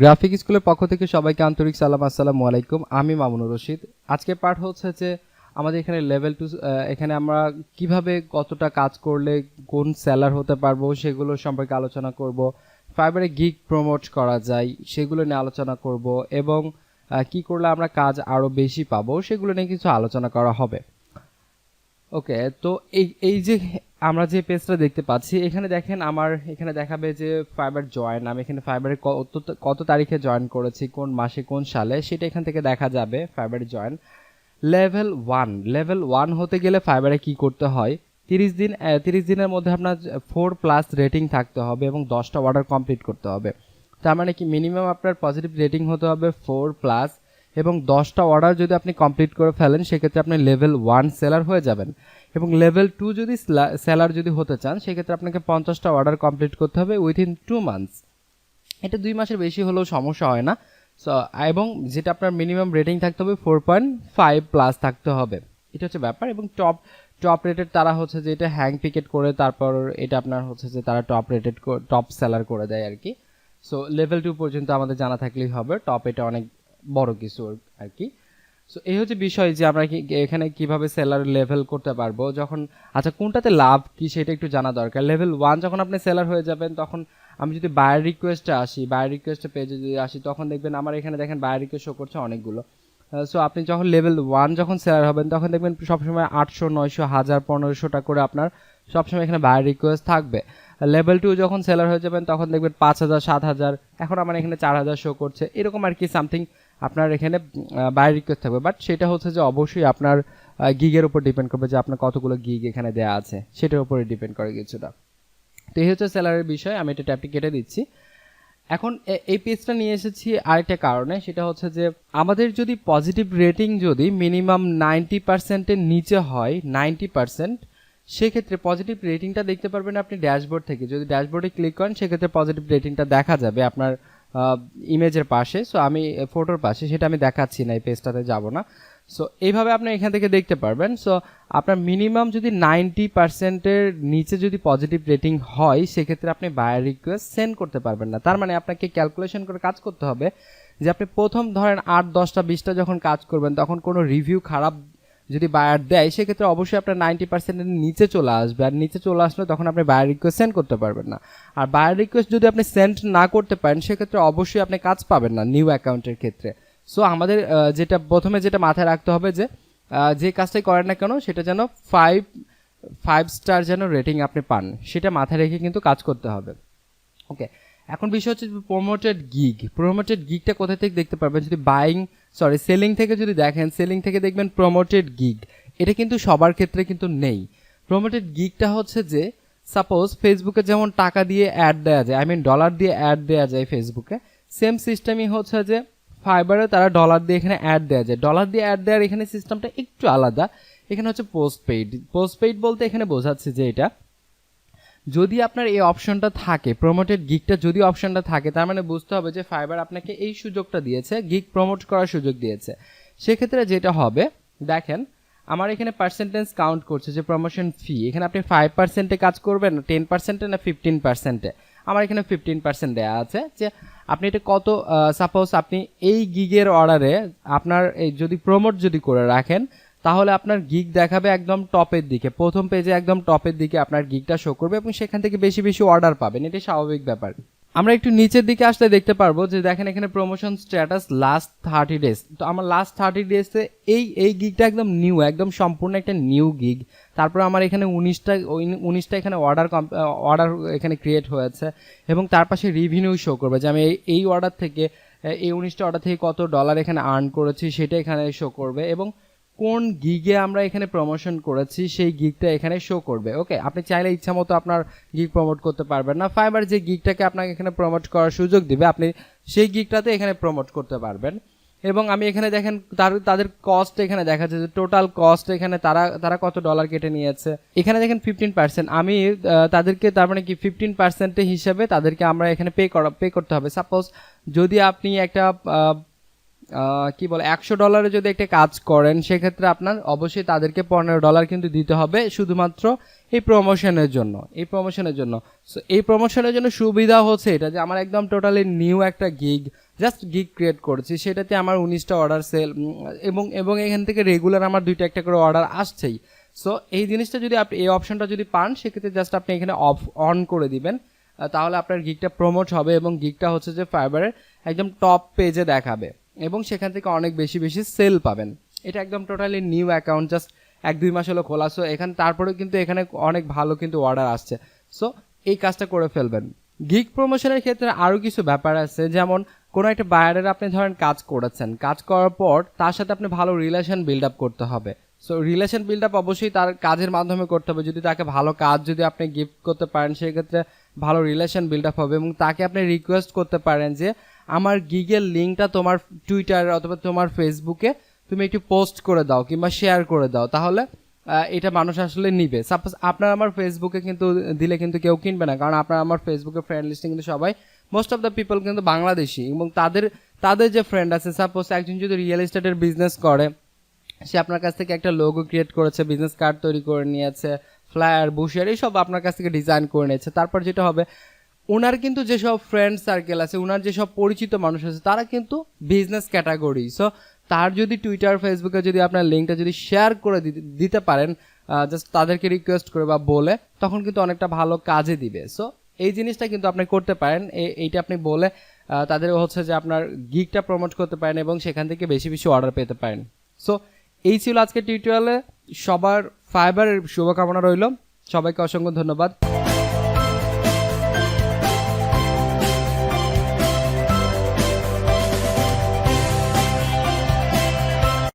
Graphic স্কুলের পক্ষ থেকে সবাইকে আন্তরিক সালাম, আসসালামু আলাইকুম। আমি মামুনুর রশিদ। আজকে পাঠ হচ্ছে যে আমাদের এখানে লেভেল টু এখানে আমরা কীভাবে কতটা কাজ করলে কোন সেলার হতে পারব সেগুলো সম্পর্কে আলোচনা করব ফাইবারে গিগ প্রমোট করা যায় সেগুলো নিয়ে আলোচনা করব এবং কি করলে আমরা কাজ আরও বেশি পাবো সেগুলো নিয়ে কিছু আলোচনা করা হবে। ওকে তো এই এই যে আমরা যে পেজটা দেখতে পাচ্ছি, এখানে দেখেন আমার, এখানে দেখাবে যে ফাইবার জয়েন আমি এখানে ফাইবারে কত কত তারিখে জয়েন করেছি, কোন মাসে, কোন সালে, সেটা এখান থেকে দেখা যাবে ফাইবারে join level one level one হতে গেলে ফাইবারে কি করতে হয়? তিরিশ দিন তিরিশ দিনের মধ্যে আপনার ফোর প্লাস রেটিং থাকতে হবে এবং দশটা অর্ডার কমপ্লিট করতে হবে। তার মানে কি মিনিমাম আপনার পজিটিভ রেটিং হতে হবে ফোর প্লাস এবং দশটা অর্ডার যদি আপনি কমপ্লিট করে ফেলেন, সেক্ষেত্রে আপনি লেভেল ওয়ান সেলার হয়ে যাবেন। এবং লেভেল টু যদি সেলার যদি হতে চান, সেক্ষেত্রে আপনাকে পঞ্চাশটা অর্ডার কমপ্লিট করতে হবে উইথিন টু মান্থস এটা দুই মাসের বেশি হলেও সমস্যা হয় না। সো এবং যেটা আপনার মিনিমাম রেটিং থাকতে হবে ফোর পয়েন্ট ফাইভ প্লাস থাকতে হবে। এটা হচ্ছে ব্যাপার। এবং টপ টপ রেটেড তারা হচ্ছে যে এটা হ্যাং পিকেট করে, তারপর এটা আপনার হচ্ছে যে তারা টপ রেটেড টপ সেলার করে দেয় আর কি। সো লেভেল টু পর্যন্ত আমাদের জানা থাকলেই হবে। টপ এটা অনেক বড় কিছু আর কি। সো এই হচ্ছে বিষয় যে আমরা এখানে কীভাবে সেলার লেভেল করতে পারব, যখন আচ্ছা কোনটাতে লাভ কি সেটা একটু জানা দরকার। লেভেল ওয়ান যখন আপনি সেলার হয়ে যাবেন, তখন আমি যদি বায়ার রিকোয়েস্টে আসি বায়ার রিকোয়েস্টে পেজে যদি আসি, তখন দেখবেন আমার এখানে দেখেন বায়ার রিকোয়েস্ট শো করছে অনেকগুলো। সো আপনি যখন লেভেল ওয়ান যখন সেলার হবেন, তখন দেখবেন সবসময় আটশো, নয়শো, হাজার, পনেরোশোটা করে আপনার সবসময় এখানে বায়ার রিকোয়েস্ট থাকবে। লেভেল টু যখন সেলার হয়ে যাবেন, তখন দেখবেন পাঁচ হাজার, সাত হাজার, এখন আমার এখানে চার হাজার শো করছে। এরকম আর কি সামথিং আপনার এখানে বায়ার রিকোয়েস্ট থাকবে। বাট সেটা হচ্ছে যে অবশ্যই আপনার গিগের উপর ডিপেন্ড করবে যে আপনার কতগুলো গিগ এখানে দেওয়া আছে। সেটার উপরে ডিপেন্ড করে কিছুটা। তো এই হচ্ছে স্যালারির বিষয়। আমি এটা ট্যাপটি কেটে দিচ্ছি। এখন এই পেজটা নিয়ে এসেছি আরেকটা কারণে। সেটা হচ্ছে যে আমাদের যদি পজিটিভ রেটিং যদি মিনিমাম নাইনটি পার্সেন্টের নিচে হয় নাইনটি পার্সেন্ট সেক্ষেত্রে পজিটিভ রেটিংটা দেখতে পারবেন আপনি ড্যাশবোর্ড থেকে। যদি ড্যাশবোর্ডে ক্লিক করেন, সেক্ষেত্রে পজিটিভ রেটিংটা দেখা যাবে। আপনার ইমেজের পাশে সো আমি ফটোর পাশে, সেটা আমি দেখাচ্ছি না, এই পেজটাতে যাব না। সো এইভাবে আপনি এখান থেকে দেখতে পারবেন। সো আপনার মিনিমাম যদি নাইনটি পার্সেন্টের নিচে যদি পজিটিভ রেটিং হয়, সেক্ষেত্রে আপনি বায়ার রিকোয়েস্ট সেন্ড করতে পারবেন না। তার মানে আপনাকে ক্যালকুলেশন করে কাজ করতে হবে যে আপনি প্রথম ধরেন আট, দশটা, বিশটা যখন কাজ করবেন, তখন কোনো রিভিউ খারাপ যদি বায়ার দেয়, সেক্ষেত্রে অবশ্যই আপনার নাইনটি পার্সেন্টের নিচে চলে আসবে। আর নিচে চলে আসলে তখন আপনি বায়ার রিকোয়েস্ট সেন্ড করতে পারবেন না। আর বায়ার রিকোয়েস্ট যদি আপনি সেন্ড না করতে পারেন, সেক্ষেত্রে অবশ্যই আপনি কাজ পাবেন না নিউ অ্যাকাউন্টের ক্ষেত্রে। সো আমাদের যেটা প্রথমে যেটা মাথায় রাখতে হবে যে যে কাজটাই করেন না কেন, সেটা যেন ফাইভ ফাইভ স্টার যেন রেটিং আপনি পান। সেটা মাথায় রেখে কিন্তু কাজ করতে হবে। ওকে এখন বিষয় হচ্ছে প্রমোটেড গিগ প্রমোটেড গিগটা কোথা থেকে দেখতে পারবেন? যদি বাইং সরি সেলিং থেকে যদি দেখেন সেলিং থেকে দেখবেন প্রমোটেড গিগ এটা কিন্তু সবার ক্ষেত্রে কিন্তু নেই। প্রমোটেড গিগটা হচ্ছে যে সাপোজ ফেসবুকে যেমন টাকা দিয়ে অ্যাড দেওয়া যায় আই মিন ডলার দিয়ে অ্যাড দেওয়া যায় ফেসবুকে সেম সিস্টেমই হচ্ছে যে ফাইবারে তারা ডলার দিয়ে এখানে অ্যাড দেওয়া যায়। ডলার দিয়ে অ্যাড দেওয়ার এখানে সিস্টেমটা একটু আলাদা। এখানে হচ্ছে পোস্ট পেইড পোস্ট পেইড বলতে এখানে বোঝাচ্ছে যে এটা যদি আপনার এই অপশনটা থাকে প্রমোটেড গিগটা যদি অপশনটা থাকে, তার মানে বুঝতে হবে যে ফাইবার আপনাকে এই সুযোগটা দিয়েছে গিগ প্রমোট করার সুযোগ দিয়েছে। সেক্ষেত্রে যেটা হবে, দেখেন, আমার এখানে পার্সেন্টেজ কাউন্ট করছে যে প্রমোশন ফি এখানে আপনি ফাইভ পার্সেন্টে কাজ করবেন টেন পার্সেন্টে না ফিফটিন পার্সেন্টে আমার এখানে ফিফটিন পার্সেন্ট দেওয়া আছে যে আপনি এটা কত সাপোজ আপনি এই গিগের অর্ডারে আপনার এই যদি প্রমোট যদি করে রাখেন তাহলে আপনার গিগ দেখাবে একদম টপের দিকে। প্রথম পেজে একদম টপের দিকে আপনার গিগটা শো করবে এবং সেখান থেকে বেশি বেশি অর্ডার পাবেন। এটাই স্বাভাবিক ব্যাপার। আমরা একটু নিচের দিকে আসলে দেখতে পারব যে দেখেন এখানে promotion status last thirty days তো আমার লাস্ট থার্টি ডেজে এই এই গিগটা একদম নিউ একদম সম্পূর্ণ একটা নিউ গিগ তারপর আমার এখানে উনিশটা উনিশটা এখানে অর্ডার অর্ডার এখানে ক্রিয়েট হয়েছে এবং তার পাশে রিভিনিউ শো করবে। যে আমি এই- এই অর্ডার থেকে, এই উনিশটা অর্ডার থেকে কত ডলার এখানে আর্ন করেছি সেটা এখানে শো করবে এবং কোন গিগে আমরা এখানে প্রমোশন করেছি, সেই গিগটা এখানে শো করবে। ওকে আপনি চাইলে ইচ্ছা মতো আপনার গিগ প্রমোট করতে পারবেন না। ফাইবার যে গিগটাকে আপনাকে এখানে প্রমোট করার সুযোগ দিবে, আপনি সেই গিগটাতে এখানে প্রমোট করতে পারবেন। এবং আমি এখানে দেখেন, তার, তাদের কস্ট এখানে দেখা যাচ্ছে যে টোটাল কস্ট এখানে তারা তারা কত ডলার কেটে নিয়েছে। এখানে দেখেন ফিফটিন পার্সেন্ট আমি তাদেরকে, তার মানে কি ফিফটিন পার্সেন্টের হিসাবে তাদেরকে আমরা এখানে পে করা পে করতে হবে। সাপোজ যদি আপনি একটা কি বলে, একশো ডলারে যদি একটা কাজ করেন, সেক্ষেত্রে আপনার অবশ্যই তাদেরকে পনেরো ডলার কিন্তু দিতে হবে শুধুমাত্র এই প্রমোশনের জন্য, এই প্রমোশনের জন্য। সো এই প্রমোশনের জন্য সুবিধা হচ্ছে এটা যে আমার একদম টোটালি নিউ একটা গিগ জাস্ট গিগ ক্রিয়েট করেছি। সেটাতে আমার উনিশটা অর্ডার সেল এবং এবং এখান থেকে রেগুলার আমার দুইটা একটা করে অর্ডার আসছেই। সো এই জিনিসটা যদি আপনি, এই অপশনটা যদি পান, সেক্ষেত্রে জাস্ট আপনি এখানে অফ অন করে দিবেন। তাহলে আপনার গিগটা প্রমোট হবে এবং গিগটা হচ্ছে যে ফাইবারের একদম টপ পেজে দেখাবে। এবং সেখান থেকে অনেক বেশি বেশি সেল পাবেন। এটা একদম টোটালি নিউ অ্যাকাউন্ট জাস্ট এক, দুই মাস হলো খোলা। সো এখানে, তারপরেও কিন্তু এখানে অনেক ভালো কিন্তু অর্ডার আসছে। সো এই কাজটা করে ফেলবেন। গিগ প্রমোশনের ক্ষেত্রে আরও কিছু ব্যাপার আছে। যেমন, কোনো একটা বায়ারের আপনি ধরেন কাজ করেছেন। কাজ করার পর তার সাথে আপনি ভালো রিলেশন বিল্ড আপ করতে হবে। সো রিলেশন বিল্ড আপ অবশ্যই তার কাজের মাধ্যমে করতে হবে। যদি তাকে ভালো কাজ যদি আপনি গিফট করতে পারেন, সেক্ষেত্রে ভালো রিলেশন বিল্ড আপ হবে এবং তাকে আপনি রিকোয়েস্ট করতে পারেন যে আমার গিগের লিঙ্কটা তোমার টুইটার অথবা তোমার ফেসবুকে তুমি একটু পোস্ট করে দাও কিংবা শেয়ার করে দাও। তাহলে এটা মানুষ আসলে নিবে। সাপোজ আপনার আমার ফেসবুকে কিন্তু, দিলে কিন্তু কেউ কিনবে না। কারণ আপনার আমার ফেসবুকে ফ্রেন্ড লিস্টে কিন্তু সবাই মোস্ট অফ দ্য পিপল কিন্তু বাংলাদেশি এবং তাদের তাদের যে ফ্রেন্ড আছে সাপোজ একজন যদি রিয়েল এস্টেটের বিজনেস করে, সে আপনার কাছ থেকে একটা লোগো ক্রিয়েট করেছে বিজনেস কার্ড তৈরি করে নিয়েছে ফ্লায়ার বুশিয়ার এইসব আপনার কাছ থেকে ডিজাইন করে নিয়েছে। তারপর যেটা হবে ওনার কিন্তু যেসব ফ্রেন্ড সার্কেল আছে, ওনার যেসব পরিচিত মানুষ আছে, তারা কিন্তু বিজনেস ক্যাটাগরি সো তার যদি টুইটার ফেসবুকে যদি আপনার লিঙ্কটা যদি শেয়ার করে দিতে- পারেন জাস্ট তাদেরকে রিকোয়েস্ট করে বা বলে, তখন কিন্তু অনেকটা ভালো কাজে দিবে। সো এই জিনিসটা কিন্তু আপনি করতে পারেন। এইটা আপনি বলে তাদের হচ্ছে যে আপনার গিকটা প্রমোট করতে পারেন এবং সেখান থেকে বেশি বেশি অর্ডার পেতে পারেন। সো এই ছিল আজকে টিউটোরিয়ালে সবার ফাইবারের শুভকামনা রইল। সবাইকে অসংখ্য ধন্যবাদ।